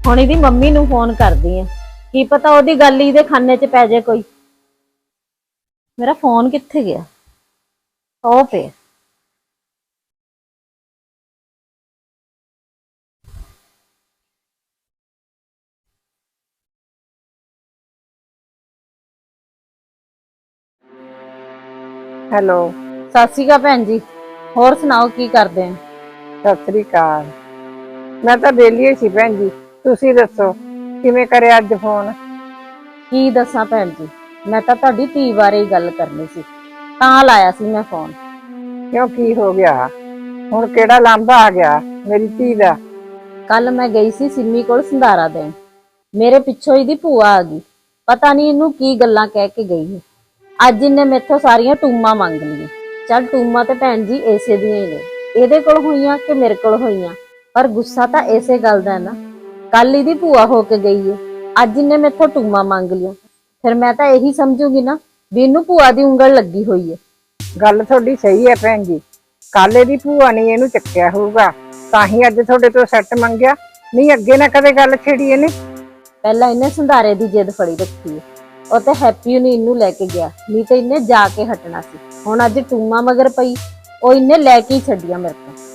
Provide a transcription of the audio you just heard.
ਹੁਣ ਇਹਦੀ ਮੰਮੀ ਨੂੰ ਫੋਨ ਕਰਦੀ ਆ। ਕੀ ਪਤਾ ਉਹਦੀ ਗੱਲ ਇਹਦੇ ਖਾਨੇ 'ਚ ਪੈ ਜਾਏ ਕੋਈ। ਮੇਰਾ ਫੋਨ ਕਿੱਥੇ ਗਿਆ? ਉਹ ਪਿਆ। ਹੈਲੋ। ਸਤਿ ਸ਼੍ਰੀ ਅਕਾਲ ਭੈਣ ਜੀ। ਹੋਰ ਸੁਣਾਓ ਕੀ ਕਰਦੇ ਆ? ਸਤਿ ਸ੍ਰੀ ਅਕਾਲ। ਮੈਂ ਤਾਂ ਵਿਹਲੀ ਸੀ ਭੈਣ ਜੀ। ਤੁਸੀਂ ਦੱਸੋ ਕਿਵੇਂ ਕਰਿਆ ਅੱਜ ਫੋਨ ਕੀ ਦੱਸਾਂ ਭੈਣ ਜੀ? ਮੈਂ ਤਾਂ ਤੁਹਾਡੀ ਧੀ ਬਾਰੇ ਹੀ ਗੱਲ ਕਰਨੀ ਸੀ। ਤਾਂ ਲਾਇਆ ਸੀ ਮੈਂ ਫੋਨ ਕਿਉਂ ਕੀ ਹੋ ਗਿਆ? ਹੁਣ ਕਿਹੜਾ ਲਾਂਭਾ ਆ ਗਿਆ ਮੇਰੀ ਧੀ ਦਾ? ਕੱਲ ਮੈਂ ਗਈ ਸੀ ਸਿੰਮੀ ਕੋਲ ਸੰਧਾਰਾ ਦੇਣ। ਮੇਰੇ ਪਿੱਛੋਂ ਇਹਦੀ ਭੂਆ ਆ ਗਈ। ਪਤਾ ਨਹੀਂ ਇਹਨੂੰ ਕੀ ਗੱਲਾਂ ਕਹਿ ਕੇ ਗਈ ਹੈ ਅੱਜ ਇਹਨੇ ਮੈਥੋਂ ਸਾਰੀਆਂ ਟੂਮਾਂ ਮੰਗ ਲਈਆਂ। ਚੱਲ ਟੂਮਾਂ ਤੇ ਭੈਣ ਜੀ ਏਸੇ ਦੀਆਂ ਹੀ ਨੇ। ਇਹਦੇ ਕੋਲ ਹੋਈਆਂ ਕਿ ਮੇਰੇ ਕੋਲ ਹੋਈਆਂ? ਪਰ ਗੁੱਸਾ ਤਾਂ ਏਸੇ ਗੱਲ ਦਾ ਹੈ ਨਾ। ਕੱਲ ਇਹਦੀ ਭੂਆ ਹੋ ਕੇ ਗਈ ਹੈ ਅੱਜ ਇਹਨੇ ਮੈਥੋਂ ਟੂਮਾਂ ਮੰਗ ਲਈਆਂ। ਫਿਰ ਮੈਂ ਤਾਂ ਇਹੀ ਸਮਝੂਗੀ ਨਾ ਵੀ ਇਹਨੂੰ ਭੂਆ ਦੀ ਉਂਗਲ ਲੱਗੀ ਹੋਈ ਹੈ ਗੱਲ ਤੁਹਾਡੀ ਸਹੀ ਹੈ ਭੈਣ ਜੀ। ਕੱਲ ਇਹਦੀ ਭੂਆ ਨੇ ਇਹਨੂੰ ਚੱਕਿਆ ਹੋਊਗਾ। ਤਾਂ ਹੀ ਅੱਜ ਤੁਹਾਡੇ ਤੋਂ ਸੈੱਟ ਮੰਗਿਆ। ਨਹੀਂ ਅੱਗੇ ਨਾ ਕਦੇ ਗੱਲ ਛੇੜੀ ਇਹਨੇ। ਪਹਿਲਾਂ ਇਹਨੇ ਸੰਧਾਰੇ ਦੀ ਜਿੱਦ ਫੜੀ ਰੱਖੀ ਹੈ ਉਹ ਤੇ ਹੈਪੀ ਨੂੰ ਇਹਨੂੰ ਲੈ ਕੇ ਗਿਆ। ਨਹੀਂ ਤੇ ਇਹਨੇ ਜਾ ਕੇ ਹਟਣਾ ਸੀ। ਹੁਣ ਅੱਜ ਟੂਮਾ ਮਗਰ ਪਈ। ਉਹ ਇਹਨੇ ਲੈ ਕੇ ਹੀ ਛੱਡੀਆਂ ਮੇਰੇ ਤੋਂ।